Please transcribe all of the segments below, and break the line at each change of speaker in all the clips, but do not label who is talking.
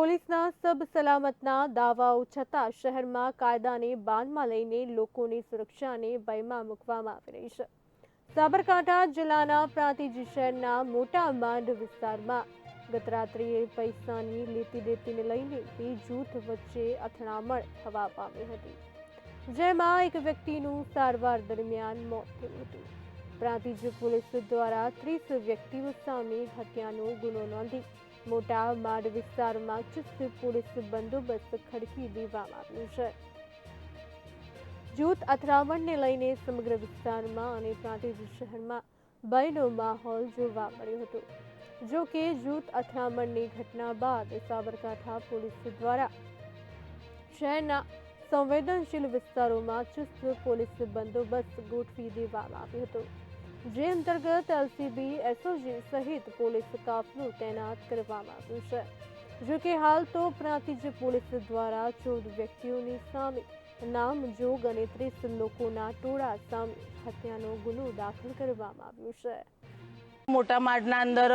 પોલીસના સબ સલામતના દાવાઓ છતાં શહેરમાં કાયદાને બાનમાં લઈને લોકોની સુરક્ષાને ભયમાં મૂકવામાં આવી રહી છે. સાબરકાંઠા જિલ્લાના પ્રાંતિજ શહેરના મોટા માંડ વિસ્તારમાં ગત રાત્રિએ પૈસાની લેતી દેતીને લઈને બે જૂથ વચ્ચે અથડામણ થવા પામી હતી, જેમાં એક વ્યક્તિનું સારવાર દરમિયાન મોત થયું હતું. પ્રાંતિજ પોલીસ દ્વારા ત્રીસ વ્યક્તિઓ સામે હત્યાનો ગુનો નોંધી મોટા માડ વિસ્તારમાં ચુસ્ત પોલીસ બંદોબસ્ત ખડકી દેવામાં આવ્યો છે. જૂથ અથડામણને લઈને સમગ્ર વિસ્તારમાં અને પ્રાંતિજ શહેરમાં ભયનો માહોલ જોવા મળ્યો હતો. જો કે જૂથ અથડામણની ઘટના બાદ સાબરકાંઠા પોલીસ દ્વારા શહેરના સંવેદનશીલ વિસ્તારોમાં ચુસ્ત પોલીસ બંદોબસ્ત ગોઠવી દેવામાં આવ્યો હતો. જે અંતર્ગત એલસીબી એસઓજી સહિત પોલીસ કાફલું તૈનાત કરવામાં આવ્યું છે. જો કે હાલ તો પ્રાંતિજ પોલીસ દ્વારા ચૌદ વ્યક્તિઓની સામે નામજોગ અને ત્રીસ લોકોના ટોળા સામે હત્યાનો ગુનો દાખલ કરવામાં આવ્યો છે.
મોટા માળના અંદર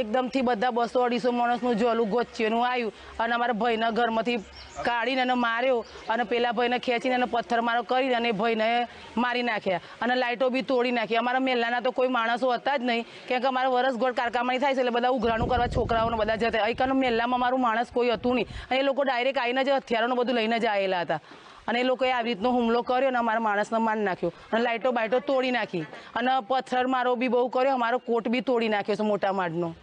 એકદમથી બધા બસો અઢીસો માણસનું જોલું ગોચ્યું આવ્યું. અને અમારા ભાઈના ઘરમાંથી કાઢીને એને માર્યો અને પેલા ભાઈને ખેંચીને એને પથ્થર મારો કરીને અને ભાઈને મારી નાખ્યા. અને લાઇટો બી તોડી નાખી. અમારા મહેલાના તો કોઈ માણસો હતા જ નહીં. કેમ કે અમારા વરસગોળ કારકામણી થાય છે એટલે બધા ઉઘરાણું કરવા છોકરાઓને બધા જતા. અહીંકાનું મહેલામાં મારું માણસ કોઈ હતું નહીં. અને એ લોકો ડાયરેક્ટ આવીને જ હથિયારોનું બધું લઈને જ આવેલા હતા. અને એ લોકોએ આવી રીતનો હુમલો કર્યો અને અમારા માણસને મારી નાખ્યો. અને લાઇટો બાઇટો તોડી નાખી. અને પથ્થર મારો બી બહુ કર્યો, અમારો કોટ બી તોડી નાખ્યો છે મોટા માળનો.